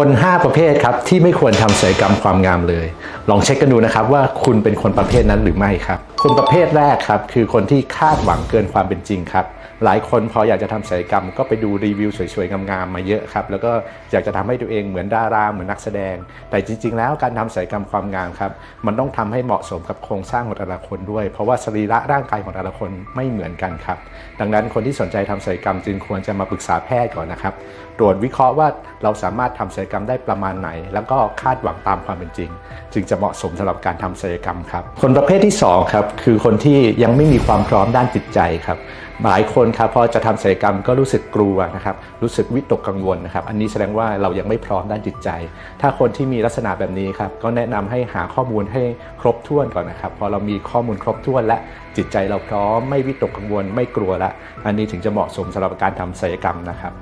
คน 5 ประเภทครับที่ไม่ควรทำศัลยกรรมความงามเลย ลองเช็คกันดูนะครับว่าคุณเป็นคนประเภทนั้นหรือไม่ครับ คนประเภทแรกครับคือคนที่คาดหวังเกินความเป็นจริงครับ หลายคนพออยากจะทำศัลยกรรม ก็ไปดูรีวิวสวยๆงามๆมาเยอะครับแล้วก็อยากจะทำให้ตัวเองเหมือนดาราเหมือนนักแสดง แต่จริง ๆ แล้วการทำศัลยกรรมความงามครับมันต้องทำให้เหมาะสมกับโครงสร้างของแต่ละคนด้วย เพราะว่าสรีระร่างกายของแต่ละคนไม่เหมือนกันครับดังนั้นคนที่สนใจทำศัลยกรรมจึงควรจะมาปรึกษาแพทย์ก่อนนะครับตรวจวิเคราะห์ว่าเราสามารถทำศัลยกรรมได้ประมาณไหน แล้วก็คาดหวังตามความเป็นจริง จึงจะเหมาะสมสำหรับการทำศัลยกรรมครับ คนประเภทที่สองครับคือคนที่ยังไม่มีความพร้อมด้านจิตใจครับหลายคนครับพอจะทำศัลยกรรมก็รู้สึกกลัวนะครับรู้สึกวิตกกังวลนะครับอันนี้แสดงว่าเรายังไม่พร้อมด้านจิตใจ ถ้าคนที่มีลักษณะแบบนี้ครับก็แนะนำให้หาข้อมูลให้ครบถ้วนก่อนนะครับพอเรามีข้อมูลครบถ้วนและจิตใจเราพร้อม ไม่วิตกกังวลไม่กลัวละอันนี้ถึงจะเหมาะสมสำหรับการทำศัลยกรรมนะครับ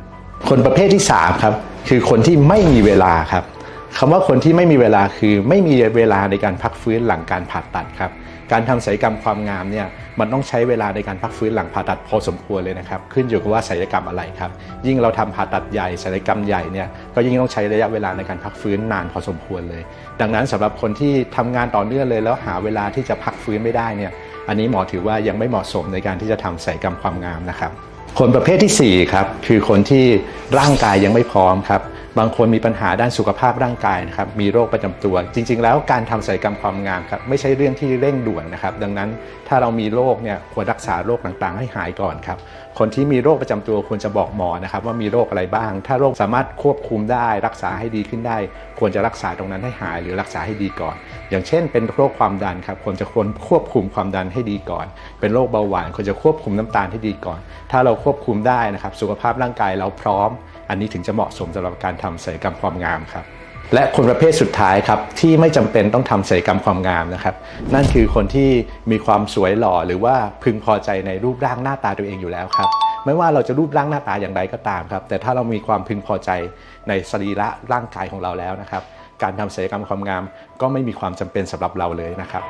คนประเภทที่3ครับคือคนที่ไม่มีเวลาครับคำว่าคนที่ไม่มีเวลาคือไม่มีเวลาในการพักฟื้นหลังการผ่าตัดครับการทำศัลยกรรมความงามเนี่ยมันต้องใช้เวลาในการพักฟื้นหลังผ่าตัดพอสมควรเลยนะครับขึ้นอยู่กับว่าศัลยกรรมอะไรครับยิ่งเราทำผ่าตัดใหญ่ศัลยกรรมใหญ่เนี่ยก็ยิ่งต้องใช้ระยะเวลาในการพักฟื้นนานพอสมควรเลย ดังนั้นสำหรับคนที่ทำงานต่อเนื่องเลย แล้วหาเวลาที่จะพักฟื้นไม่ได้เนี่ยอันนี้หมอถือว่ายังไม่เหมาะสมในการที่จะทำศัลยกรรมความงามนะครับ คนประเภทที่ 4 ครับ คือคนที่ร่างกายยังไม่พร้อมครับ บางคนมีปัญหาด้านสุขภาพร่างกายนะครับมีโรคประจำตัว จริง ๆ แล้วการทำศัลยกรรมความงามครับไม่ใช่เรื่องที่เร่งด่วนนะครับ ดังนั้นถ้าเรามีโรคเนี่ยควรรักษาโรคต่างๆ ให้หายก่อนครับคนที่มีโรคประจำตัวควรจะบอกหมอนะครับว่ามีโรคอะไรบ้าง ถ้าโรคสามารถควบคุมได้ รักษาให้ดีขึ้นได้ ควรจะรักษาตรงนั้นให้หายหรือรักษาให้ดีก่อน อย่างเช่น เป็นโรคความดันครับควรจะควรควบคุมความดันให้ดีก่อน เป็นโรคเบาหวานควรจะควบคุมน้ำตาลให้ดีก่อน ถ้าเราควบคุมได้นะครับสุขภาพร่างกายเราพร้อม อันนี้ถึงจะเหมาะสมสำหรับการทำศัลยกรรมความงามครับและคนประเภทสุดท้ายครับที่ไม่จำเป็นต้องทำศัลยกรรมความงามนะครับนั่นคือคนที่มีความสวยหล่อหรือว่าพึงพอใจในรูปร่างหน้าตาตัวเองอยู่แล้วครับไม่ว่าเราจะรูปร่างหน้าตาอย่างไรก็ตามครับ แต่ถ้าเรามีความพึงพอใจในสรีระร่างกายของเราแล้วนะครับ การทำศัลยกรรมความงามก็ไม่มีความจำเป็นสำหรับเราเลยนะครับ